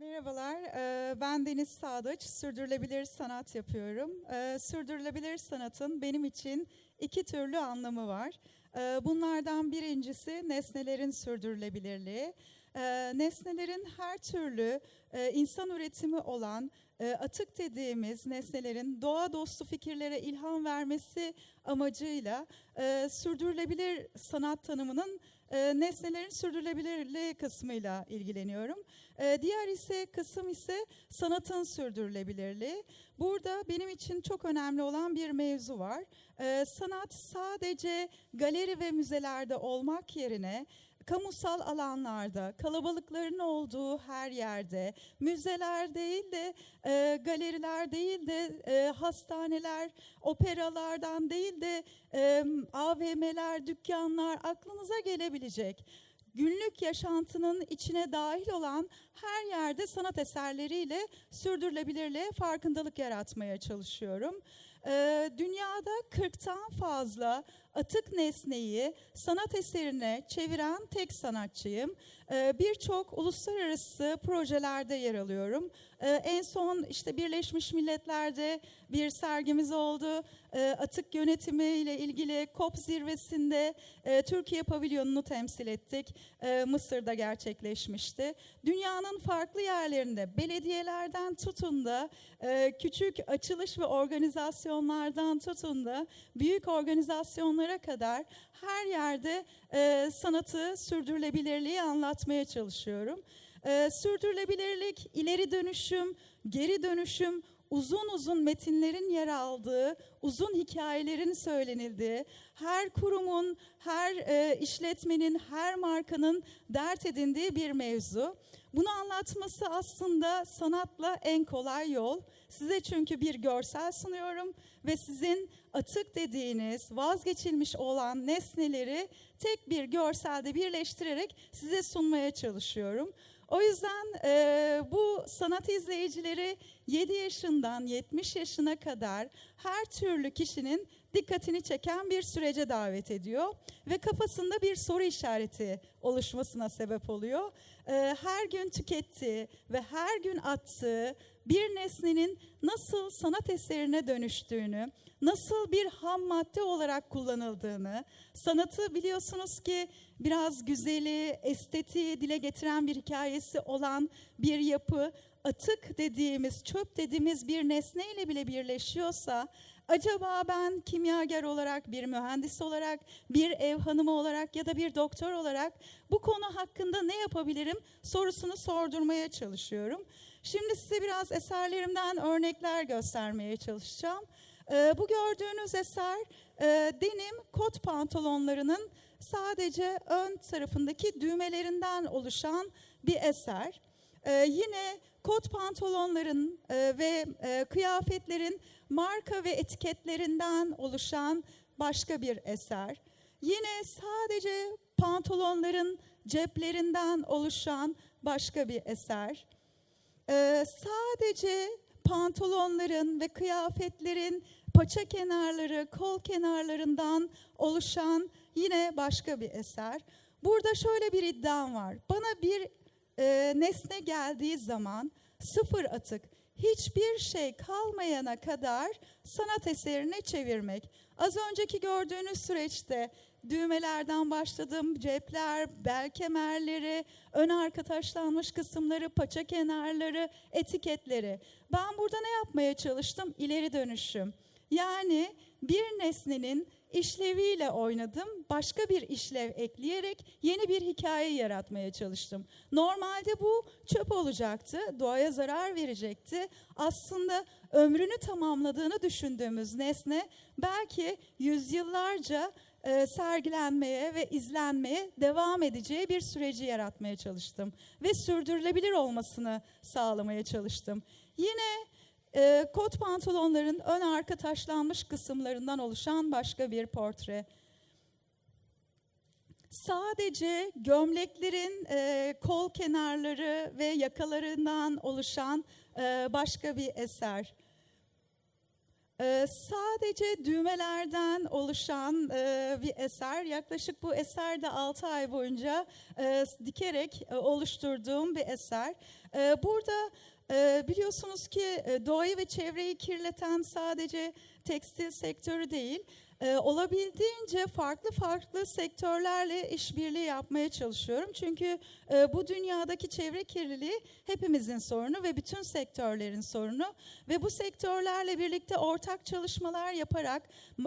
Merhabalar, ben Deniz Sadıç, sürdürülebilir sanat yapıyorum. Sürdürülebilir sanatın benim için iki türlü anlamı var. Bunlardan birincisi nesnelerin sürdürülebilirliği. Nesnelerin her türlü insan üretimi olan atık dediğimiz nesnelerin doğa dostu fikirlere ilham vermesi amacıyla sürdürülebilir sanat tanımının eee, nesnelerin sürdürülebilirliği kısmıyla ilgileniyorum. Ee, diğer ise kısım ise sanatın sürdürülebilirliği. Burada benim için çok önemli olan bir mevzu var. Ee, sanat sadece galeri ve müzelerde olmak yerine kamusal alanlarda, kalabalıkların olduğu her yerde, müzeler değil de e, galeriler değil de e, hastaneler, operalardan değil de e, AVM'ler, dükkanlar aklınıza gelebilecek günlük yaşantının içine dahil olan her yerde sanat eserleriyle sürdürülebilirliğe farkındalık yaratmaya çalışıyorum. Ee, dünyada 40'tan fazla atık nesneyi sanat eserine çeviren tek sanatçıyım. Ee, Birçok uluslararası projelerde yer alıyorum. Ee, en son işte Birleşmiş Milletler'de bir sergimiz oldu. Ee, atık yönetimi ile ilgili COP zirvesinde e, Türkiye pavilyonunu temsil ettik. Mısır'da gerçekleşmişti. Dünyanın farklı yerlerinde belediyelerden tutun da e, küçük açılış ve organizasyonlardan tutun da büyük organizasyonlara kadar her yerde e, sanatı, sürdürülebilirliği anlatmaya çalışıyorum. E, sürdürülebilirlik, ileri dönüşüm, geri dönüşüm, uzun uzun metinlerin yer aldığı, uzun hikayelerin söylenildiği, her kurumun, her e, işletmenin, her markanın dert edindiği bir mevzu. Bunu anlatması aslında sanatla en kolay yol. Size çünkü bir görsel sunuyorum ve sizin atık dediğiniz, vazgeçilmiş olan nesneleri tek bir görselde birleştirerek size sunmaya çalışıyorum. O yüzden e, bu sanat izleyicileri 7 yaşından 70 yaşına kadar her türlü kişinin dikkatini çeken bir sürece davet ediyor ve kafasında bir soru işareti oluşmasına sebep oluyor. E, her gün tükettiği ve her gün attığı bir nesnenin nasıl sanat eserine dönüştüğünü, nasıl bir ham madde olarak kullanıldığını, sanatı biliyorsunuz ki biraz güzeli, estetiği dile getiren bir hikayesi olan bir yapı, atık dediğimiz, çöp dediğimiz bir nesneyle bile birleşiyorsa, acaba ben kimyager olarak, bir mühendis olarak, bir ev hanımı olarak ya da bir doktor olarak bu konu hakkında ne yapabilirim sorusunu sordurmaya çalışıyorum. Şimdi size biraz eserlerimden örnekler göstermeye çalışacağım. Ee, bu gördüğünüz eser e, denim kot pantolonlarının sadece ön tarafındaki düğmelerinden oluşan bir eser. Ee, yine kot pantolonların e, ve e, kıyafetlerin marka ve etiketlerinden oluşan başka bir eser. Yine sadece pantolonların ceplerinden oluşan başka bir eser. Ee, sadece pantolonların ve kıyafetlerin paça kenarları, kol kenarlarından oluşan yine başka bir eser. Burada şöyle bir iddiam var. Bana bir e, nesne geldiği zaman sıfır atık, hiçbir şey kalmayana kadar sanat eserine çevirmek. Az önceki gördüğünüz süreçte düğmelerden başladım, cepler, bel kemerleri, ön arka taşlanmış kısımları, paça kenarları, etiketleri. Ben burada ne yapmaya çalıştım? İleri dönüşüm. Yani bir nesnenin işleviyle oynadım, başka bir işlev ekleyerek yeni bir hikaye yaratmaya çalıştım. Normalde bu çöp olacaktı, doğaya zarar verecekti. Aslında ömrünü tamamladığını düşündüğümüz nesne belki yüzyıllarca e, sergilenmeye ve izlenmeye devam edeceği bir süreci yaratmaya çalıştım ve sürdürülebilir olmasını sağlamaya çalıştım. Yine e, kot pantolonların ön arka taşlanmış kısımlarından oluşan başka bir portre. Sadece gömleklerin e, kol kenarları ve yakalarından oluşan e, başka bir eser. Ee, sadece düğmelerden oluşan e, bir eser. Yaklaşık bu eser de 6 ay boyunca e, dikerek e, oluşturduğum bir eser. E, burada e, biliyorsunuz ki e, doğayı ve çevreyi kirleten sadece tekstil sektörü değil, e, olabildiğince farklı farklı sektörlerle işbirliği yapmaya çalışıyorum. Çünkü e, bu dünyadaki çevre kirliliği hepimizin sorunu ve bütün sektörlerin sorunu. Ve bu sektörlerle birlikte ortak çalışmalar yaparak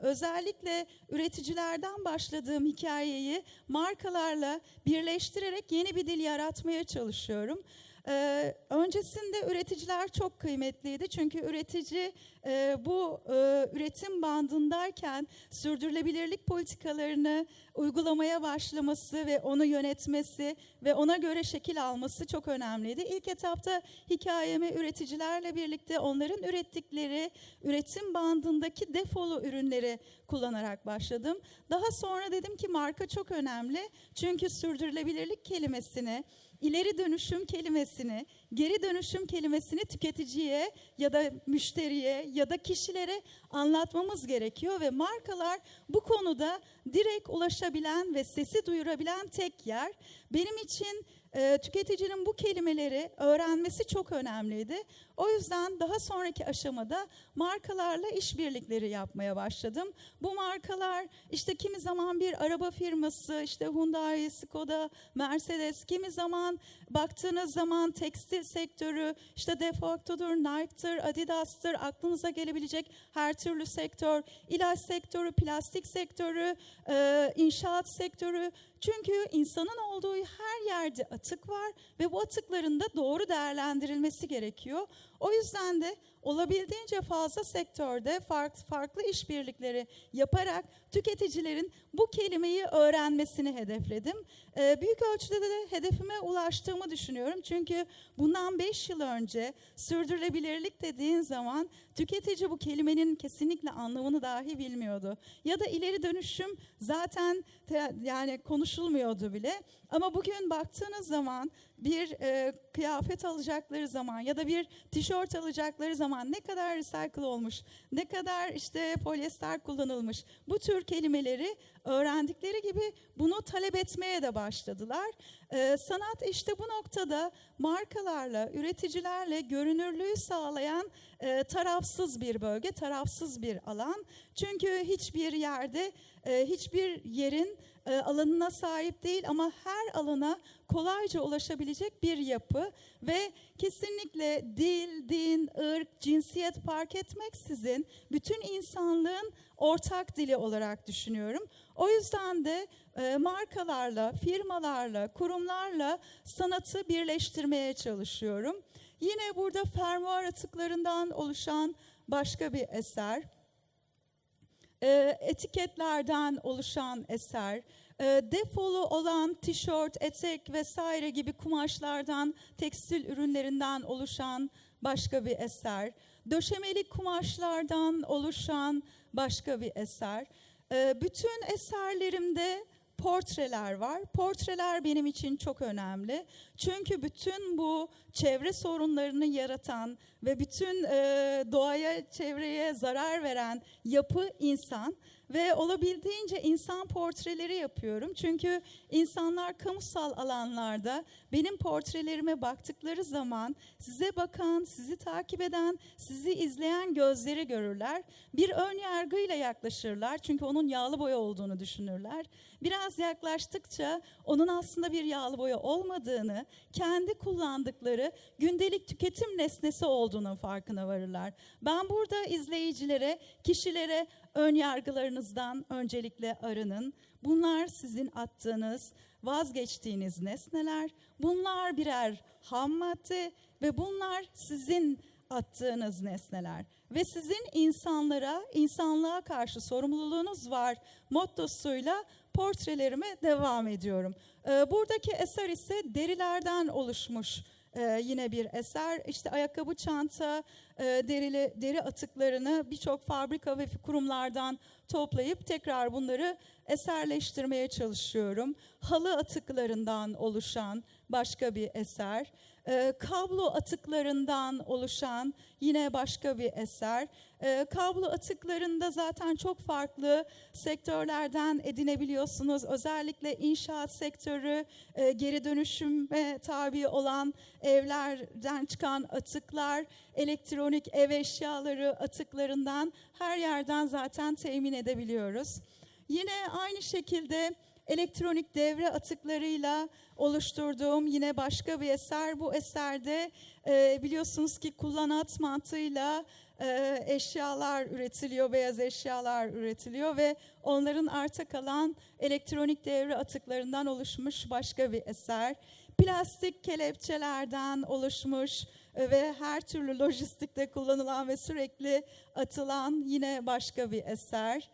özellikle üreticilerden başladığım hikayeyi markalarla birleştirerek yeni bir dil yaratmaya çalışıyorum. Ee, öncesinde üreticiler çok kıymetliydi. Çünkü üretici e, bu e, üretim bandındayken sürdürülebilirlik politikalarını uygulamaya başlaması ve onu yönetmesi ve ona göre şekil alması çok önemliydi. İlk etapta hikayeme üreticilerle birlikte onların ürettikleri üretim bandındaki defolu ürünleri kullanarak başladım. Daha sonra dedim ki marka çok önemli çünkü sürdürülebilirlik kelimesini ileri dönüşüm kelimesini, geri dönüşüm kelimesini tüketiciye ya da müşteriye ya da kişilere anlatmamız gerekiyor ve markalar bu konuda direkt ulaşabilen ve sesi duyurabilen tek yer. Benim için e, tüketicinin bu kelimeleri öğrenmesi çok önemliydi. O yüzden daha sonraki aşamada markalarla işbirlikleri yapmaya başladım. Bu markalar işte kimi zaman bir araba firması, işte Hyundai, Skoda, Mercedes, kimi zaman baktığınız zaman tekstil sektörü, işte Defacto'dur, Nike'tır, Adidas'tır, aklınıza gelebilecek her türlü sektör, ilaç sektörü, plastik sektörü, e, inşaat sektörü. Çünkü insanın olduğu her yerde atık var ve bu atıkların da doğru değerlendirilmesi gerekiyor. O yüzden de olabildiğince fazla sektörde farklı, işbirlikleri yaparak tüketicilerin bu kelimeyi öğrenmesini hedefledim. Ee, büyük ölçüde de hedefime ulaştığımı düşünüyorum. Çünkü bundan 5 yıl önce sürdürülebilirlik dediğin zaman tüketici bu kelimenin kesinlikle anlamını dahi bilmiyordu. Ya da ileri dönüşüm zaten te- yani konuşulmuyordu bile. Ama bugün baktığınız zaman bir e, kıyafet alacakları zaman ya da bir tişört alacakları zaman ne kadar recycle olmuş, ne kadar işte polyester kullanılmış bu tür kelimeleri öğrendikleri gibi bunu talep etmeye de başladılar. E, sanat işte bu noktada markalarla, üreticilerle görünürlüğü sağlayan e, tarafsız bir bölge, tarafsız bir alan. Çünkü hiçbir yerde, e, hiçbir yerin e, alanına sahip değil ama her alana kolayca ulaşabilecek bir yapı ve kesinlikle dil, din, ırk, cinsiyet fark etmeksizin bütün insanlığın ortak dili olarak düşünüyorum. O yüzden de e, markalarla, firmalarla, kurumlarla sanatı birleştirmeye çalışıyorum. Yine burada fermuar atıklarından oluşan başka bir eser e, etiketlerden oluşan eser, e, defolu olan tişört, etek vesaire gibi kumaşlardan, tekstil ürünlerinden oluşan başka bir eser, döşemeli kumaşlardan oluşan başka bir eser. E, bütün eserlerimde portreler var. Portreler benim için çok önemli. Çünkü bütün bu çevre sorunlarını yaratan ve bütün e, doğaya, çevreye zarar veren yapı insan ve olabildiğince insan portreleri yapıyorum. Çünkü insanlar kamusal alanlarda benim portrelerime baktıkları zaman size bakan, sizi takip eden, sizi izleyen gözleri görürler. Bir ön yargıyla yaklaşırlar çünkü onun yağlı boya olduğunu düşünürler. Biraz yaklaştıkça onun aslında bir yağlı boya olmadığını, kendi kullandıkları gündelik tüketim nesnesi olduğunun farkına varırlar. Ben burada izleyicilere, kişilere ön yargılarınızdan öncelikle arının. Bunlar sizin attığınız, vazgeçtiğiniz nesneler. Bunlar birer ham madde ve bunlar sizin attığınız nesneler. Ve sizin insanlara, insanlığa karşı sorumluluğunuz var mottosuyla portrelerime devam ediyorum. Ee, buradaki eser ise derilerden oluşmuş ee, yine bir eser. İşte ayakkabı, çanta, e, derili deri atıklarını birçok fabrika ve kurumlardan toplayıp tekrar bunları eserleştirmeye çalışıyorum. Halı atıklarından oluşan başka bir eser. Ee, kablo atıklarından oluşan yine başka bir eser. Ee, kablo atıklarında zaten çok farklı sektörlerden edinebiliyorsunuz. Özellikle inşaat sektörü, e, geri dönüşüme tabi olan evlerden çıkan atıklar, elektronik ev eşyaları atıklarından her yerden zaten temin edebiliyoruz. Yine aynı şekilde elektronik devre atıklarıyla oluşturduğum yine başka bir eser. Bu eserde e, biliyorsunuz ki kullanat mantığıyla e, eşyalar üretiliyor, beyaz eşyalar üretiliyor ve onların arta kalan elektronik devre atıklarından oluşmuş başka bir eser. Plastik kelepçelerden oluşmuş e, ve her türlü lojistikte kullanılan ve sürekli atılan yine başka bir eser.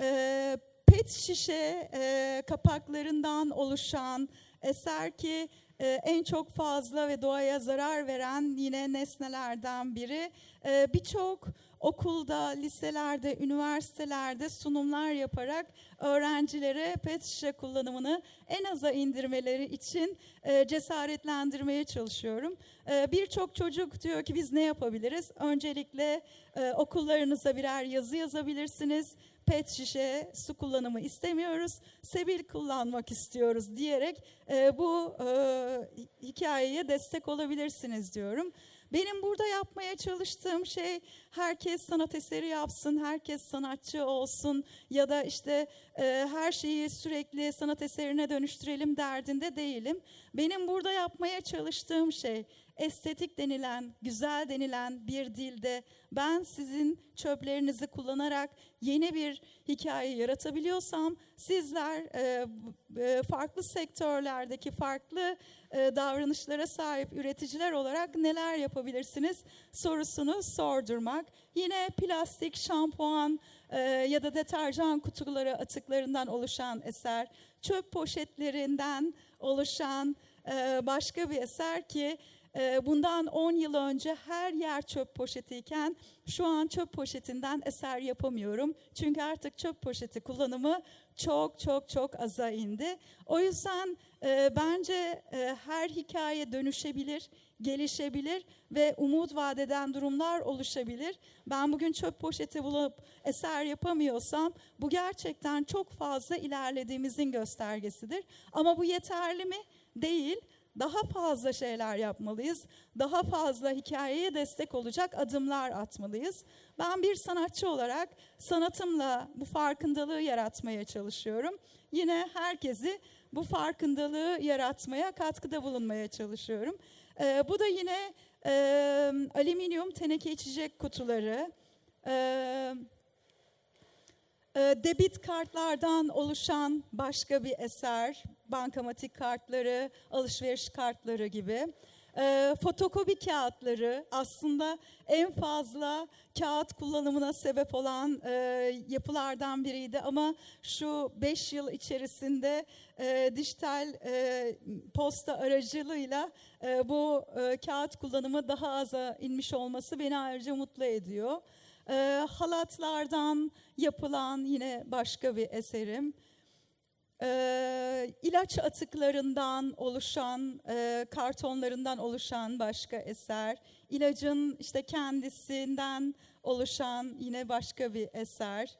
E, pet şişe e, kapaklarından oluşan eser ki e, en çok fazla ve doğaya zarar veren yine nesnelerden biri. E, Birçok okulda, liselerde, üniversitelerde sunumlar yaparak öğrencilere pet şişe kullanımını en aza indirmeleri için e, cesaretlendirmeye çalışıyorum. E, Birçok çocuk diyor ki biz ne yapabiliriz? Öncelikle e, okullarınıza birer yazı yazabilirsiniz pet şişe su kullanımı istemiyoruz, sebil kullanmak istiyoruz diyerek e, bu e, hikayeye destek olabilirsiniz diyorum. Benim burada yapmaya çalıştığım şey herkes sanat eseri yapsın, herkes sanatçı olsun ya da işte e, her şeyi sürekli sanat eserine dönüştürelim derdinde değilim. Benim burada yapmaya çalıştığım şey estetik denilen, güzel denilen bir dilde ben sizin çöplerinizi kullanarak yeni bir hikaye yaratabiliyorsam sizler e, e, farklı sektörlerdeki farklı davranışlara sahip üreticiler olarak neler yapabilirsiniz sorusunu sordurmak. Yine plastik, şampuan e, ya da deterjan kutuları atıklarından oluşan eser, çöp poşetlerinden oluşan e, başka bir eser ki bundan 10 yıl önce her yer çöp poşetiyken şu an çöp poşetinden eser yapamıyorum. Çünkü artık çöp poşeti kullanımı çok çok çok aza indi. O yüzden e, bence e, her hikaye dönüşebilir, gelişebilir ve umut vadeden durumlar oluşabilir. Ben bugün çöp poşeti bulup eser yapamıyorsam bu gerçekten çok fazla ilerlediğimizin göstergesidir. Ama bu yeterli mi? Değil daha fazla şeyler yapmalıyız. Daha fazla hikayeye destek olacak adımlar atmalıyız. Ben bir sanatçı olarak sanatımla bu farkındalığı yaratmaya çalışıyorum. Yine herkesi bu farkındalığı yaratmaya, katkıda bulunmaya çalışıyorum. Ee, bu da yine e, alüminyum teneke içecek kutuları. E, debit kartlardan oluşan başka bir eser, bankamatik kartları, alışveriş kartları gibi. E, fotokopi kağıtları aslında en fazla kağıt kullanımına sebep olan e, yapılardan biriydi ama şu 5 yıl içerisinde e, dijital e, posta aracılığıyla bu kağıt kullanımı daha aza inmiş olması beni ayrıca mutlu ediyor. E, halatlardan yapılan yine başka bir eserim. E, ilaç atıklarından oluşan, e, kartonlarından oluşan başka eser. İlacın işte kendisinden oluşan yine başka bir eser.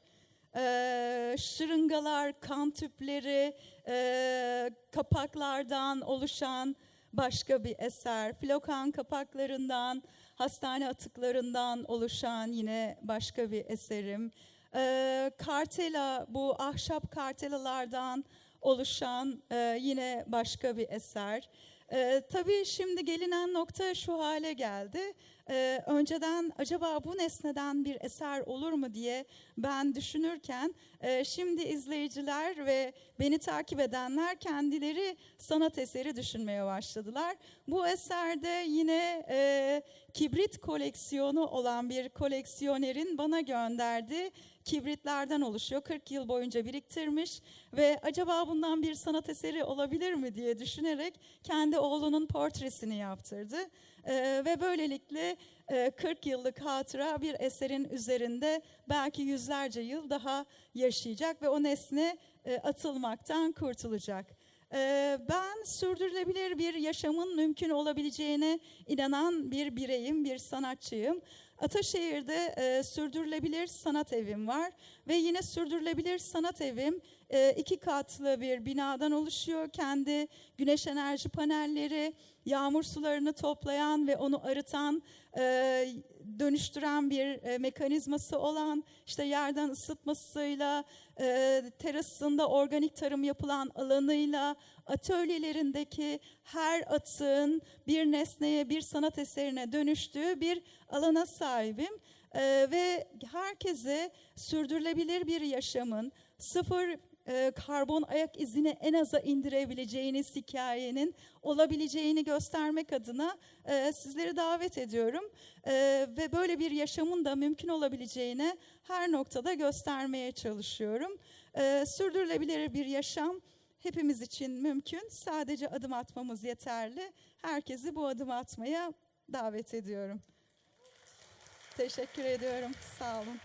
E, şırıngalar, kan tüpleri, e, kapaklardan oluşan başka bir eser. Flokan kapaklarından, hastane atıklarından oluşan yine başka bir eserim. Ee, kartela, bu ahşap kartelalardan oluşan e, yine başka bir eser. Ee, tabii şimdi gelinen nokta şu hale geldi. Ee, önceden acaba bu nesneden bir eser olur mu diye ben düşünürken e, şimdi izleyiciler ve beni takip edenler kendileri sanat eseri düşünmeye başladılar. Bu eserde yine e, kibrit koleksiyonu olan bir koleksiyonerin bana gönderdiği kibritlerden oluşuyor. 40 yıl boyunca biriktirmiş ve acaba bundan bir sanat eseri olabilir mi diye düşünerek kendi oğlunun portresini yaptırdı. Ee, ve böylelikle e, 40 yıllık hatıra bir eserin üzerinde belki yüzlerce yıl daha yaşayacak ve o nesne e, atılmaktan kurtulacak. E, Ben sürdürülebilir bir yaşamın mümkün olabileceğine inanan bir bireyim, bir sanatçıyım. Ataşehir'de e, sürdürülebilir sanat evim var ve yine sürdürülebilir sanat evim e, iki katlı bir binadan oluşuyor. Kendi güneş enerji panelleri, yağmur sularını toplayan ve onu arıtan, e, dönüştüren bir e, mekanizması olan, işte yerden ısıtmasıyla, e, terasında organik tarım yapılan alanıyla, atölyelerindeki her atığın bir nesneye, bir sanat eserine dönüştüğü bir alana sahibim. Ee, ve herkese sürdürülebilir bir yaşamın, sıfır e, karbon ayak izini en aza indirebileceğiniz hikayenin olabileceğini göstermek adına e, sizleri davet ediyorum. E, ve böyle bir yaşamın da mümkün olabileceğine her noktada göstermeye çalışıyorum. E, sürdürülebilir bir yaşam hepimiz için mümkün. Sadece adım atmamız yeterli. Herkesi bu adımı atmaya davet ediyorum. Teşekkür ediyorum. Sağ olun.